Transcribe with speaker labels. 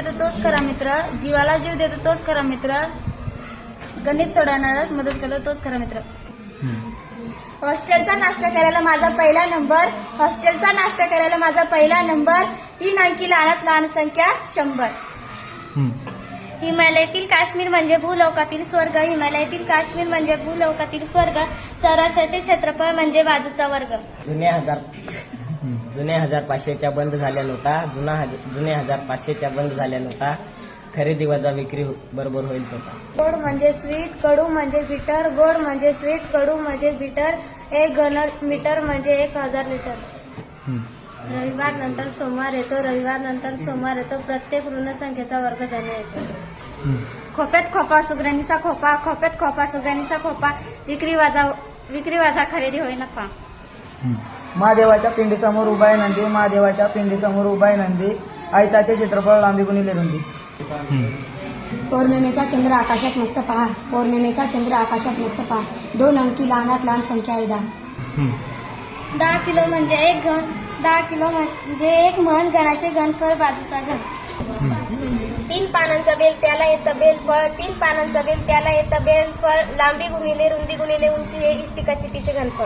Speaker 1: देतो तोच खरा मित्र. जीवाला जीव देतो तोच खरा मित्र. गणित सोडवणारा मदत करतो तोच खरा मित्र. हॉस्टेलचा नाश्ता करायला माझा पहिला नंबर. हॉस्टेलचा नाश्ता करायला माझा पहिला नंबर. तीन अंकी लहानात लहान संख्या शंभर. हिमालयातील काश्मीर म्हणजे भूलोकातील स्वर्ग. हिमालयातील काश्मीर म्हणजे भूलोकातील स्वर्ग. सरासरी क्षेत्रफळ म्हणजे बाजूचा वर्ग.
Speaker 2: जुन्या हजार. जुने हजार पाचशेच्या बंद झाल्या नव्हता. जुना हज- जुने हजार पाचशेच्या बंद झाल्या नव्हता. खरेदी वजा विक्री हो- बरोबर होईल तोटा
Speaker 1: गोड म्हणजे स्वीट कडू म्हणजे बिटर गोड म्हणजे स्वीट कडू म्हणजे बिटर एक घन मीटर म्हणजे एक हजार लिटर. रविवार नंतर सोमवार येतो रविवार नंतर सोमवार येतो प्रत्येक ऋणसंख्येचा वर्ग धन येतो. खोप्यात खोपा सुगरणीचा खोपा खोप्यात खोपा सुगरणीचा खोपा विक्री वाजा विक्री वाजा खरेदी होई नफा
Speaker 3: महादेवाच्या पिंडीसमोर उभा आहे नंदी महादेवाच्या पिंडीसमोर उभा आहे नंदी. आयताचे क्षेत्रफळ लांबी गुणिले रुंदी
Speaker 4: पौर्णिमेचा चंद्र आकाशात मस्त पहा. पौर्णिमेचा चंद्र आकाशात मस्त पहा. दोन अंकी लहानात लहान संख्या आहे दहा.
Speaker 1: दहा किलो म्हणजे एक घन. दहा किलो म्हणजे एक म्हण गणाचे घनफळ बाजूचा घन. तीन पानांचा बेल त्याला येतं बेलफळ तीन पानांचा बेल त्याला येतं बेलफळ लांबी गुणिले रुंदी गुणिले उंची हे इष्टिकाची तिचे घनफळ.